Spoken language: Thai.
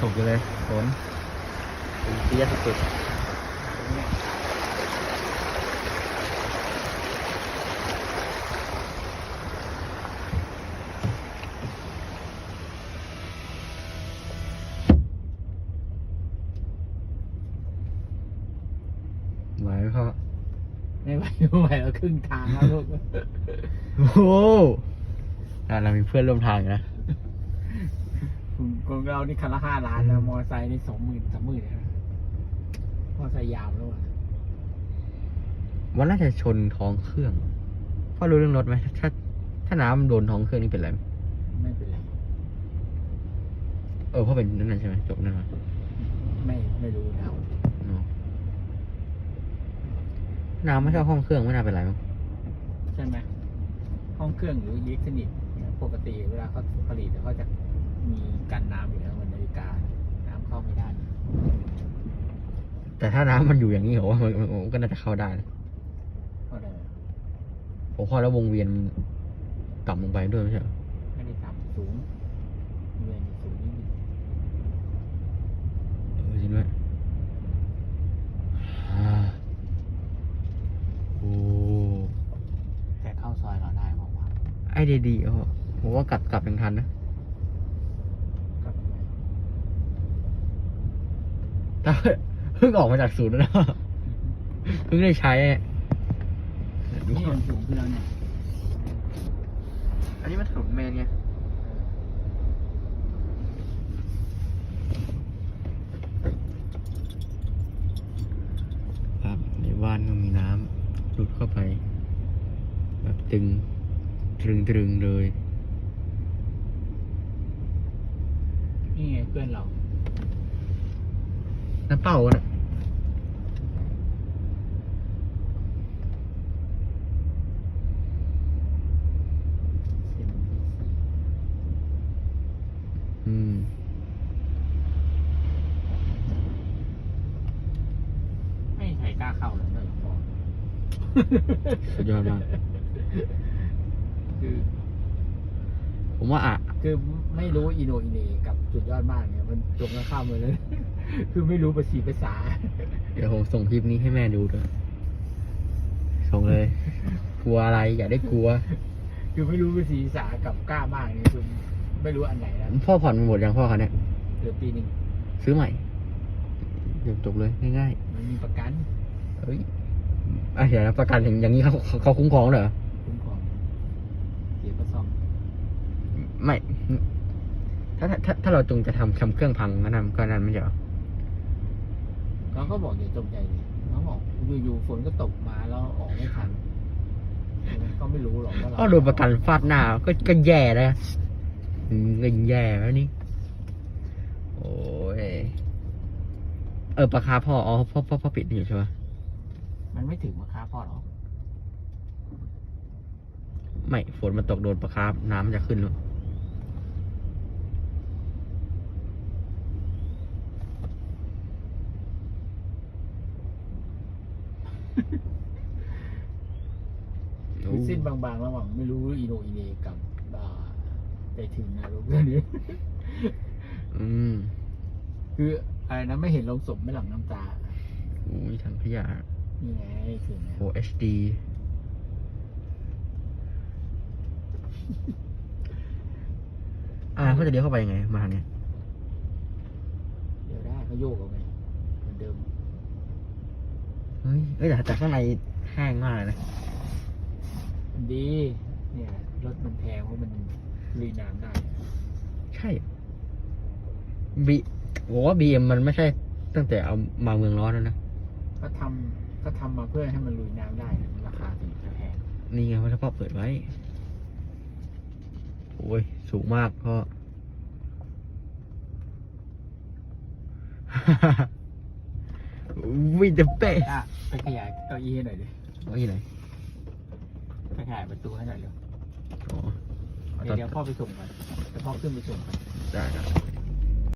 ตกอยู่เลยฝนเปียกสุดๆไหวไหมพ่อไม่ไหวไม่ไหวแล้วครึ่งทางแล้วลูก โอ้โหอะเรามีเพื่อนร่วมทางอยู่นะ ของเรานี่คันละห้าล้านแล้วมอเตอร์ไซค์นี่สองหมื่นสามหมื่นนะมอเตอร์ไซค์ยาวแล้วอะวันน่าจะชนท้องเครื่องพ่อรู้เรื่องรถไหมถ้า ถ้าน้ำโดนท้องเครื่องนี่เป็นไรไหมไม่เป็นไรเออพ่อเป็นนั่นนะใช่ไหมจบนั่นมาไม่ไม่รู้นะเนาะน้ำไม่เข้าห้องเครื่องไม่น่าเป็นไรมั้งใช่ไหมห้องเครื่องหรืออิเล็กทรอนิกส์เนี่ยปกติเวลาเขาผลิตเขาจะ มีกันน้ำอยู่แล้วเหมันนาฬิกา น้ำเข้าไม่ได้ แต่ถ้าน้ำมันอยู่อย่างนี้ผมว่ามันมันมันก็น่าจะเข้าได้นะก็เลยผมพอแล้ววงเวียนต่ำลงไปด้วยไม่ใช่เหรอไม่ได้ต่ำสูงเวียนสูงนิดนึงเออจริงด้วยอ่าโอ้แต่เข้าซอยเราได้บอกว่า ไอเดียดีอะพ่อผมว่ากลับกลับยังทันนะ ก็ แต่เพิ่งออกมาจากศูนย์แล้วนะเพิ่งได้ใช้อะนี่มันสูงขึ้นแล้วเนี่ย อันนี้มันถนนเมนไงครับในบ้านก็มีน้ำหลุดเข้าไป แบบตึงตรึงตรึงเลย นี่ไงเพื่อนเรา น้ำเปล่าน่ะอืมไม่มีใครกล้าเข้าเลยเนอะหลวงพ่อสุดยอดมาก คือ ผมว่าอะ คือไม่รู้อีโนอีเหนกับจุดยอดมากเนี่ย มันตรงกันข้ามเลยเลย คือไม่รู้ภาษีภาษา เดี๋ยวผมส่งคลิปนี้ให้แม่ดูด้วย ส่งเลย กลัวอะไรอย่าได้กลัว คือไม่รู้ภาษีภาษากับกล้ามากเนี่ยคือไม่รู้อันไหนแล้วพ่อผ่อนหมดยังพ่อคันเนี้ยเหลือปีหนึ่งซื้อใหม่เดี๋ยวจบเลยง่ายมันมีประกันๆเฮ้ยอะเดี๋ยวนะประกันอย่างอย่างนี้เขาเขาเขาคุ้มครองเหรอ คุ้มครองเสียก็ซ่อมไม่ ถ้าถ้าถ้าเราจงจะทำทำเครื่องพังก็นั่นก็นั่นไม่ใช่เหรอ เขาก็บอกอย่าจงใจเลยเขาบอกอยู่ๆฝนก็ตกมาแล้วออกไม่ทันก็ไม่รู้หรอกว่าเราก็โดนประกันฟาดหน้าก็ก็แย่แล้วอืมก็แย่แล้วนี่ โอ้ย เออปลาคาพ่ออ๋อพ่อพ่อพ่อปิดอยู่ใช่ปะมันไม่ถึงมาค้าพ่อหรอก ไม่ฝนมันตกโดนปลาคาร์ฟน้ำมันจะขึ้นแล้ว คือเส้นบางๆระหว่างไม่รู้อีโนอีเนกับอ่าใจถึงนะรู้เรื่องนี้ อืมคืออะไรนะไม่เห็นลงศพไม่หลั่งน้ำตาอุ้ยถังขยะนี่ไงถึงแล้ว OHD อ่าเขาจะเลี้ยวเข้าไปยังไง มาทางเนี้ยเดี๋ยวได้ก็โยกเอาไงเหมือนเดิม เฮ้ยเอ้ยแต่แต่ข้างในแห้งมากเลยนะ ดี เนี่ยรถมันแพงเพราะมันลุยน้ำได้ ใช่บีผมว่าบีเอ็มมันไม่ใช่ ตั้งแต่เอามาเมืองร้อนแล้วนะ ก็ทำก็ทำมาเพื่อให้มันลุยน้ำได้นะราคาถึงจะแพงนี่ไงว่าถ้าพ่อเปิดไว้ โอ้ย สูงมากพ่ อวิดเป๊ะอะไปขยายเก้าอี้ให้หน่อยดิเอาอีกไหนไปขยายประตูให้หน่อยเร็วอ๋อเดี๋ยวเดี๋ยวพ่อไปส่งก่อนเดี๋ยวพ่อขึ้นไปส่งก่อนได้ได้